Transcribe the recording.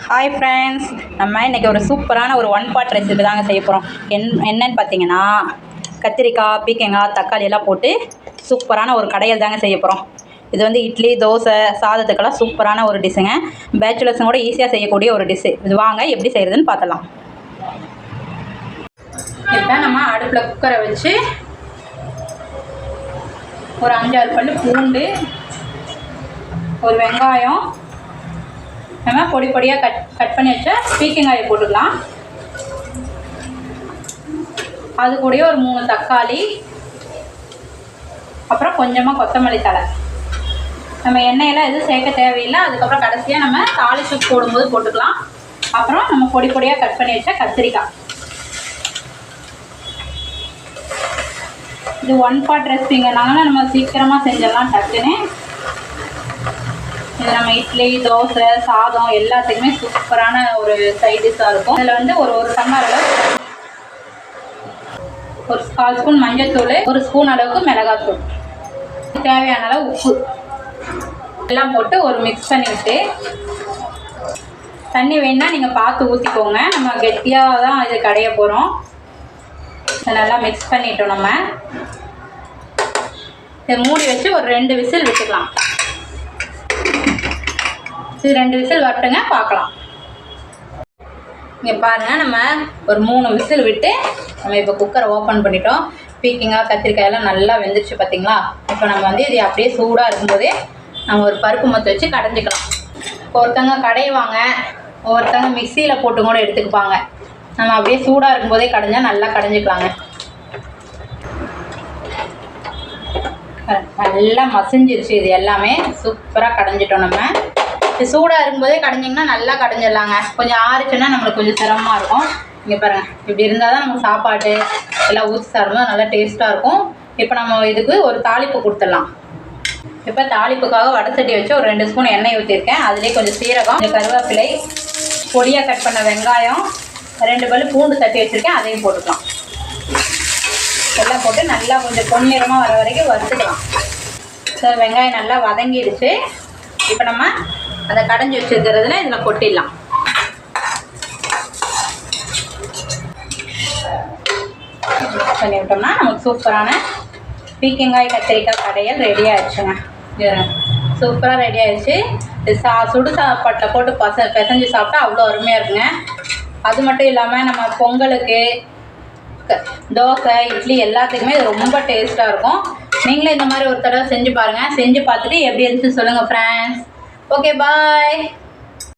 Hi friends நம்ம இன்றைக்கி ஒரு சூப்பரான ஒரு ஒன் பாட் ரெசிபி தாங்க செய்ய போகிறோம் என் என்னன்னு பார்த்தீங்கன்னா கத்திரிக்காய் பீக்கங்காய் தக்காளி எல்லாம் போட்டு சூப்பரான ஒரு கடையில் தாங்க செய்ய போகிறோம் இது வந்து இட்லி தோசை சாதத்துக்கெல்லாம் சூப்பரான ஒரு டிஷ்ஷுங்க பேச்சுலர்ஸும் கூட ஈஸியாக செய்யக்கூடிய ஒரு டிஷ்ஷு இது வாங்க எப்படி செய்கிறதுன்னு பார்த்தலாம் இப்போ நம்ம அடுப்பில் குக்கரை வச்சு ஒரு அஞ்சாறு பல்லு பூண்டு ஒரு வெங்காயம் நம்ம பொடி பொடியாக கட் கட் பண்ணி வச்ச பீக்கங்காயை போட்டுக்கலாம். அது கூடயே ஒரு மூணு தக்காளி அப்புறம் கொஞ்சமாக கொத்தமல்லி தழை. நம்ம எண்ணெயெல்லாம் எதுவும் சேர்க்க தேவையில்லை. அதுக்கப்புறம் கடைசியாக நம்ம தாளிச்சு போடும்போது போட்டுக்கலாம். அப்புறம் நம்ம பொடி பொடியாக கட் பண்ணி வச்ச கத்திரிக்காய். இது ஒன் பார்ட் ரெசிபிங்கிறனால நம்ம சீக்கிரமாக செஞ்சிடலாம் டக்குன்னு. நம்ம இட்லி தோசை சாதம் எல்லாத்துக்குமே சூப்பரான ஒரு சைட் டிஷ்ஷாக இருக்கும். இதில் வந்து ஒரு ஒரு சம்மரில் ஒரு கால் ஸ்பூன் மஞ்சள்தூள் ஒரு ஸ்பூன் அளவுக்கு மிளகாத்தூள் தேவையான அளவு உப்பு. எல்லாம் போட்டு ஒரு மிக்ஸ் பண்ணிவிட்டு தண்ணி வேணால் நீங்கள் பார்த்து ஊற்றிக்கோங்க நம்ம கெட்டியாக தான் இது கடைய போகிறோம் இதை நல்லா மிக்ஸ் பண்ணிட்டோம் நம்ம. இதை மூடி வச்சு ஒரு ரெண்டு விசில் விட்டுக்கலாம். இது ரெண்டு விசில் வரட்டுங்க பார்க்கலாம். இங்கே பாருங்கள் நம்ம ஒரு மூணு விசில் விட்டு நம்ம இப்போ குக்கரை ஓப்பன் பண்ணிட்டோம். பீக்கிங்காக கத்திரிக்காய் எல்லாம் நல்லா வெந்துருச்சு பார்த்தீங்களா இப்போ நம்ம வந்து இது அப்படியே சூடாக இருக்கும்போதே நம்ம ஒரு பருப்பு மொத்த வச்சு கடைஞ்சிக்கலாம். ஒருத்தங்க கடையுவாங்க ஒருத்தங்க மிக்சியில் போட்டு கூட எடுத்துக்குப்பாங்க. நம்ம அப்படியே சூடாக இருக்கும்போதே கடைஞ்சால் நல்லா கடைஞ்சிக்கலாங்க. நல்லா மசிஞ்சிருச்சு இது எல்லாமே. சூப்பராக கடைஞ்சிட்டோம் நம்ம. சூடாக இருக்கும்போதே கடைஞ்சிங்கன்னா நல்லா கடைஞ்சிடலாங்க. கொஞ்சம் ஆறுச்சுன்னா நம்மளுக்கு கொஞ்சம் சிரமமாக இருக்கும். இங்கே பாருங்கள் இப்படி இருந்தால் தான் நம்ம சாப்பாடு எல்லாம் ஊற்றி சாப்பிடும்போது நல்லா டேஸ்ட்டாக இருக்கும். இப்போ நம்ம இதுக்கு ஒரு தாளிப்பு கொடுத்துடலாம். இப்போ தாளிப்புக்காக வடை சட்டி வச்சு ஒரு ரெண்டு ஸ்பூன் எண்ணெய் ஊற்றிருக்கேன் அதுலேயே கொஞ்சம் சீரகம் கொஞ்சம் கருவேப்பிலை பொடியாக கட் பண்ண வெங்காயம் ரெண்டு பல்லு பூண்டு தட்டி வச்சுருக்கேன். அதையும் போட்டுக்கலாம். எல்லாம் போட்டு நல்லா கொஞ்சம் பொன்னிறமாக வர வரைக்கும் வறுத்துக்கலாம். சார் வெங்காயம் நல்லா வதங்கிடுச்சு. இப்போ நம்ம அந்த கடைஞ்சி வச்சுருக்கிறதுல இதில் கொட்டிடலாம். பண்ணி விட்டோம்னா நமக்கு சூப்பரான பீக்கங்காய் கத்திரிக்காய் கடையல் ரெடி ஆயிடுச்சுங்க. சூப்பராக ரெடி ஆயிடுச்சு. சா சுடு சாப்பாட்டில் போட்டு பச பிசைஞ்சு சாப்பிட்டா அவ்வளோ அருமையாக இருக்குங்க. அது மட்டும் இல்லாமல் நம்ம பொங்கலுக்கு தோசை இட்லி எல்லாத்துக்குமே இது ரொம்ப டேஸ்ட்டாக இருக்கும். நீங்களும் இந்த மாதிரி ஒரு தடவை செஞ்சு பாருங்கள் செஞ்சு பார்த்துட்டு எப்படி இருந்துச்சு சொல்லுங்கள் ஃப்ரெண்ட்ஸ் Okay, bye!